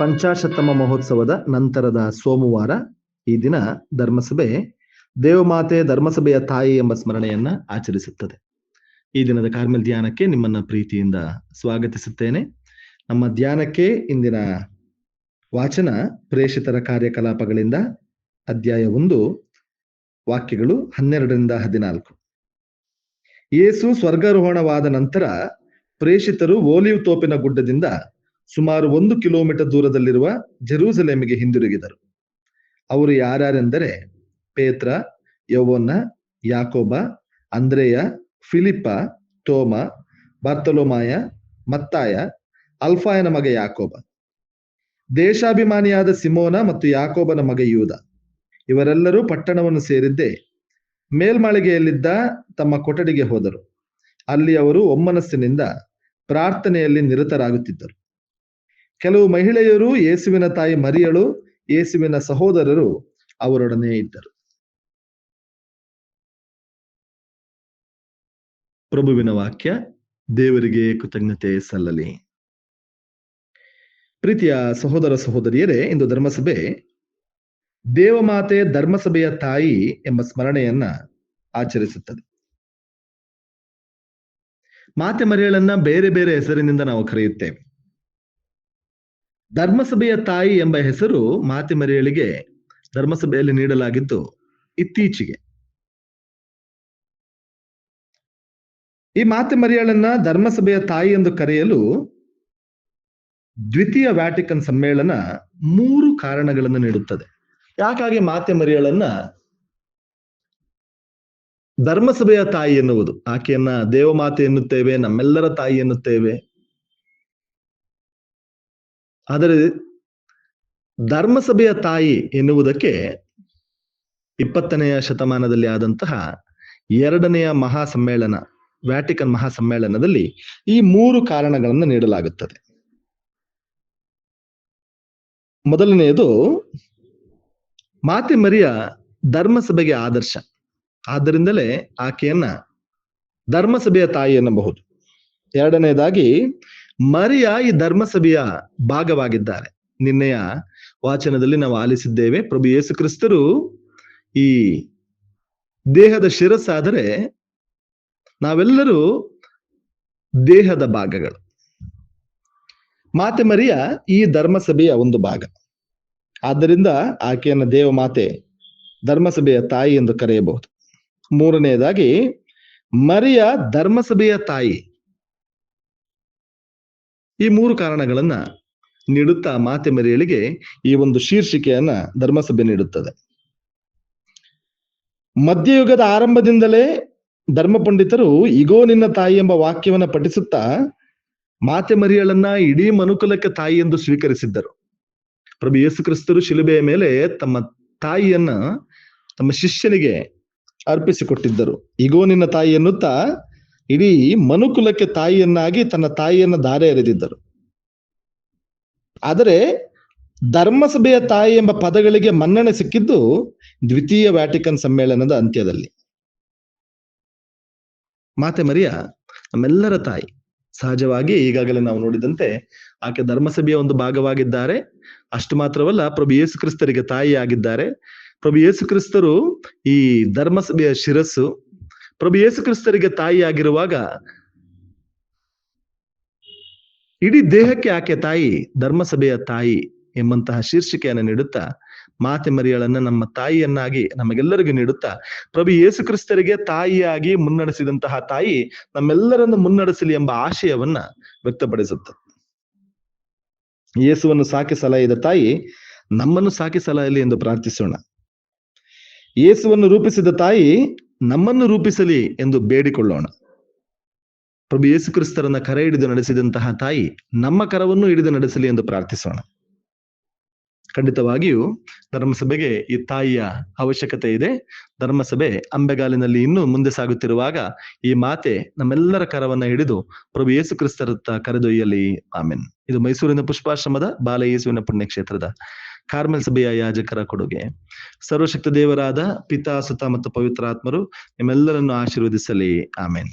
ಪಂಚಾಶತಮ ಮಹೋತ್ಸವದ ನಂತರದ ಸೋಮವಾರ ಈ ದಿನ ಧರ್ಮಸಭೆ ದೇವಮಾತೆ ಧರ್ಮಸಭೆಯ ತಾಯಿ ಎಂಬ ಸ್ಮರಣೆಯನ್ನ ಆಚರಿಸುತ್ತದೆ. ಈ ದಿನದ ಕಾರ್ಮೆಲ್ ಧ್ಯಾನಕ್ಕೆ ನಿಮ್ಮನ್ನ ಪ್ರೀತಿಯಿಂದ ಸ್ವಾಗತಿಸುತ್ತೇನೆ. ನಮ್ಮ ಧ್ಯಾನಕ್ಕೆ ಇಂದಿನ ವಾಚನ ಪ್ರೇಷಿತರ ಕಾರ್ಯಕಲಾಪಗಳಿಂದ ಅಧ್ಯಾಯ ಒಂದು, ವಾಕ್ಯಗಳು ಹನ್ನೆರಡರಿಂದ ಹದಿನಾಲ್ಕು. ಯೇಸು ಸ್ವರ್ಗಾರೋಹಣವಾದ ನಂತರ ಪ್ರೇಷಿತರು ಓಲಿವ್ ತೋಪಿನ ಗುಡ್ಡದಿಂದ ಸುಮಾರು ಒಂದು ಕಿಲೋಮೀಟರ್ ದೂರದಲ್ಲಿರುವ ಜೆರೂಸಲೇಮಿಗೆ ಹಿಂದಿರುಗಿದರು. ಅವರು ಯಾರ್ಯಾರೆಂದರೆ ಪೇತ್ರ, ಯೌವನ, ಯಾಕೋಬ, ಅಂದ್ರೇಯ, ಫಿಲಿಪ್ಪ, ತೋಮ, ಬರ್ತಲೋಮಾಯ, ಮತ್ತಾಯ, ಅಲ್ಫಾಯನ ಮಗ ಯಾಕೋಬ. ದೇಶಾಭಿಮಾನಿಯಾದ ಸಿಮೋನ ಮತ್ತು ಯಾಕೋಬನ ಮಗ ಯೂದ. ಇವರೆಲ್ಲರೂ ಪಟ್ಟಣವನ್ನು ಸೇರಿದ್ದೇ ಮೇಲ್ಮಾಳಿಗೆಯಲ್ಲಿದ್ದ ತಮ್ಮ ಕೊಠಡಿಗೆ ಹೋದರು. ಅಲ್ಲಿ ಅವರು ಒಮ್ಮನಸ್ಸಿನಿಂದ ಪ್ರಾರ್ಥನೆಯಲ್ಲಿ ನಿರತರಾಗುತ್ತಿದ್ದರು. ಕೆಲವು ಮಹಿಳೆಯರು ಯೇಸುವಿನ ತಾಯಿ ಮರಿಯಳು, ಯೇಸುವಿನ ಸಹೋದರರು ಅವರೊಡನೆ ಇದ್ದರು. ಪ್ರಭುವಿನ ವಾಕ್ಯ, ದೇವರಿಗೆ ಕೃತಜ್ಞತೆ ಸಲ್ಲಲಿ. ಪ್ರೀತಿಯ ಸಹೋದರ ಸಹೋದರಿಯರೇ, ಇಂದು ಧರ್ಮಸಭೆ, ದೇವಮಾತೆ ಧರ್ಮಸಭೆಯ ತಾಯಿ ಎಂಬ ಸ್ಮರಣೆಯನ್ನ ಆಚರಿಸುತ್ತದೆ. ಮಾತೆ ಮರಿಯಳನ್ನ ಬೇರೆ ಬೇರೆ ಹೆಸರಿನಿಂದ ನಾವು ಕರೆಯುತ್ತೇವೆ. ಧರ್ಮಸಭೆಯ ತಾಯಿ ಎಂಬ ಹೆಸರು ಮಾತೆ ಮರಿಯಳಿಗೆ ಧರ್ಮಸಭೆಯಲ್ಲಿ ನೀಡಲಾಗಿದ್ದು ಇತ್ತೀಚೆಗೆ. ಈ ಮಾತೆ ಮರಿಯಳನ್ನ ಧರ್ಮಸಭೆಯ ತಾಯಿ ಎಂದು ಕರೆಯಲು ದ್ವಿತೀಯ ವ್ಯಾಟಿಕನ್ ಸಮ್ಮೇಳನ ಮೂರು ಕಾರಣಗಳನ್ನು ನೀಡುತ್ತದೆ. ಯಾಕಾಗಿ ಮಾತೆ ಮರಿಯಳನ್ನ ಧರ್ಮಸಭೆಯ ತಾಯಿ ಎನ್ನುವುದು? ಆಕೆಯನ್ನ ದೇವಮಾತೆ ಎನ್ನುತ್ತೇವೆ, ನಮ್ಮೆಲ್ಲರ ತಾಯಿ ಎನ್ನುತ್ತೇವೆ. ಆದರೆ ಧರ್ಮಸಭೆಯ ತಾಯಿ ಎನ್ನುವುದಕ್ಕೆ ಇಪ್ಪತ್ತನೆಯ ಶತಮಾನದಲ್ಲಿ ಆದಂತಹ ಎರಡನೆಯ ಮಹಾ ಸಮ್ಮೇಳನ ವ್ಯಾಟಿಕನ್ ಮಹಾ ಸಮ್ಮೇಳನದಲ್ಲಿ ಈ ಮೂರು ಕಾರಣಗಳನ್ನು ನೀಡಲಾಗುತ್ತದೆ. ಮೊದಲನೆಯದು, ಮಾತೆ ಮರಿಯ ಧರ್ಮಸಭೆಗೆ ಆದರ್ಶ. ಆದ್ದರಿಂದಲೇ ಆಕೆಯನ್ನ ಧರ್ಮಸಭೆಯ ತಾಯಿ ಎನ್ನಬಹುದು. ಎರಡನೇದಾಗಿ ಮರಿಯ ಈ ಧರ್ಮಸಭೆಯ ಭಾಗವಾಗಿದ್ದಾರೆ. ನಿನ್ನೆಯ ವಾಚನದಲ್ಲಿ ನಾವು ಆಲಿಸಿದ್ದೇವೆ, ಪ್ರಭು ಯೇಸು ಕ್ರಿಸ್ತರು ಈ ದೇಹದ ಶಿರಸ್ಸಾದರೆ ನಾವೆಲ್ಲರೂ ದೇಹದ ಭಾಗಗಳು. ಮಾತೆ ಮರಿಯ ಈ ಧರ್ಮಸಭೆಯ ಒಂದು ಭಾಗ. ಆದ್ದರಿಂದ ಆಕೆಯನ್ನು ದೇವಮಾತೆ ಧರ್ಮಸಭೆಯ ತಾಯಿ ಎಂದು ಕರೆಯಬಹುದು. ಮೂರನೆಯದಾಗಿ, ಮರಿಯ ಧರ್ಮಸಭೆಯ ತಾಯಿ. ಈ ಮೂರು ಕಾರಣಗಳನ್ನ ನೀಡುತ್ತಾ ಮಾತೆ ಮರಿಯಳಿಗೆ ಈ ಒಂದು ಶೀರ್ಷಿಕೆಯನ್ನ ಧರ್ಮಸಭೆ ನೀಡುತ್ತದೆ. ಮಧ್ಯಯುಗದ ಆರಂಭದಿಂದಲೇ ಧರ್ಮ ಪಂಡಿತರು ಇಗೋ ನಿನ್ನ ತಾಯಿ ಎಂಬ ವಾಕ್ಯವನ್ನ ಪಠಿಸುತ್ತಾ ಮಾತೆ ಮರಿಯಳನ್ನ ಇಡೀ ಮನುಕುಲಕ್ಕೆ ತಾಯಿ ಎಂದು ಸ್ವೀಕರಿಸಿದ್ದರು. ಪ್ರಭು ಯೇಸು ಕ್ರಿಸ್ತರು ಶಿಲುಬೆಯ ಮೇಲೆ ತಮ್ಮ ತಾಯಿಯನ್ನ ತಮ್ಮ ಶಿಷ್ಯನಿಗೆ ಅರ್ಪಿಸಿಕೊಟ್ಟಿದ್ದರು. ಇಗೋ ನಿನ್ನ ತಾಯಿ ಎನ್ನುತ್ತಾ ಇಡೀ ಮನುಕುಲಕ್ಕೆ ತಾಯಿಯನ್ನಾಗಿ ತನ್ನ ತಾಯಿಯನ್ನ ದಾರೆ ಎರೆದಿದ್ದರು ಆದರೆ ಧರ್ಮಸಭೆಯ ತಾಯಿ ಎಂಬ ಪದಗಳಿಗೆ ಮನ್ನಣೆ ಸಿಕ್ಕಿದ್ದು ದ್ವಿತೀಯ ವ್ಯಾಟಿಕನ್ ಸಮ್ಮೇಳನದ ಅಂತ್ಯದಲ್ಲಿ. ಮಾತೆ ಮರಿಯ, ನಮ್ಮೆಲ್ಲರ ತಾಯಿ ಸಹಜವಾಗಿ ಈಗಾಗಲೇ ನಾವು ನೋಡಿದಂತೆ ಆಕೆ ಧರ್ಮಸಭೆಯ ಒಂದು ಭಾಗವಾಗಿದ್ದಾರೆ. ಅಷ್ಟು ಮಾತ್ರವಲ್ಲ, ಪ್ರಭು ಯೇಸು ಕ್ರಿಸ್ತರಿಗೆ ತಾಯಿ ಆಗಿದ್ದಾರೆ ಪ್ರಭು ಯೇಸು ಕ್ರಿಸ್ತರು ಈ ಧರ್ಮಸಭೆಯ ಶಿರಸ್ಸು ಪ್ರಭು ಯೇಸು ಕ್ರಿಸ್ತರಿಗೆ ತಾಯಿಯಾಗಿರುವಾಗ ಇಡೀ ದೇಹಕ್ಕೆ ಆಕೆ ತಾಯಿ, ಧರ್ಮಸಭೆಯ ತಾಯಿ ಎಂಬಂತಹ ಶೀರ್ಷಿಕೆಯನ್ನು ನೀಡುತ್ತಾ ಮಾತೆ ಮರಿಯಳನ್ನ ನಮ್ಮ ತಾಯಿಯನ್ನಾಗಿ ನಮಗೆಲ್ಲರಿಗೂ ನೀಡುತ್ತಾ ಪ್ರಭು ಯೇಸು ಕ್ರಿಸ್ತರಿಗೆ ತಾಯಿಯಾಗಿ ಮುನ್ನಡೆಸಿದಂತಹ ತಾಯಿ ನಮ್ಮೆಲ್ಲರನ್ನು ಮುನ್ನಡೆಸಲಿ ಎಂಬ ಆಶಯವನ್ನ ವ್ಯಕ್ತಪಡಿಸುತ್ತ. ಯೇಸುವನ್ನು ಸಾಕಿ ಸಲಹಿದ ತಾಯಿ ನಮ್ಮನ್ನು ಸಾಕಿ ಸಲಹಲಿ ಎಂದು ಪ್ರಾರ್ಥಿಸೋಣ. ಯೇಸುವನ್ನು ರೂಪಿಸಿದ ತಾಯಿ ನಮ್ಮನ್ನು ರೂಪಿಸಲಿ ಎಂದು ಬೇಡಿಕೊಳ್ಳೋಣ. ಪ್ರಭು ಯೇಸು ಕ್ರಿಸ್ತರನ್ನ ಕರೆ ಹಿಡಿದು ನಡೆಸಿದಂತಹ ತಾಯಿ ನಮ್ಮ ಕರವನ್ನು ಹಿಡಿದು ನಡೆಸಲಿ ಎಂದು ಪ್ರಾರ್ಥಿಸೋಣ. ಖಂಡಿತವಾಗಿಯೂ ಧರ್ಮಸಭೆಗೆ ಈ ತಾಯಿಯ ಅವಶ್ಯಕತೆ ಇದೆ. ಧರ್ಮಸಭೆ ಅಂಬೆಗಾಲಿನಲ್ಲಿ ಇನ್ನೂ ಮುಂದೆ ಸಾಗುತ್ತಿರುವಾಗ ಈ ಮಾತೆ ನಮ್ಮೆಲ್ಲರ ಕರವನ್ನ ಹಿಡಿದು ಪ್ರಭು ಯೇಸು ಕ್ರಿಸ್ತರತ್ತ ಕರೆದೊಯ್ಯಲಿ. ಆಮೇನ್. ಇದು ಮೈಸೂರಿನ ಪುಷ್ಪಾಶ್ರಮದ ಬಾಲ ಯೇಸುವಿನ ಪುಣ್ಯಕ್ಷೇತ್ರದ ಕಾರ್ಮೆಲ್ ಸಭೆಯ ಯಾಜಕರ ಕೊಡುಗೆ. ಸರ್ವಶಕ್ತ ದೇವರಾದ ಪಿತಾ ಸುತ ಮತ್ತು ಪವಿತ್ರಾತ್ಮರು ನಿಮ್ಮೆಲ್ಲರನ್ನು ಆಶೀರ್ವದಿಸಲಿ. ಆಮೇನ್.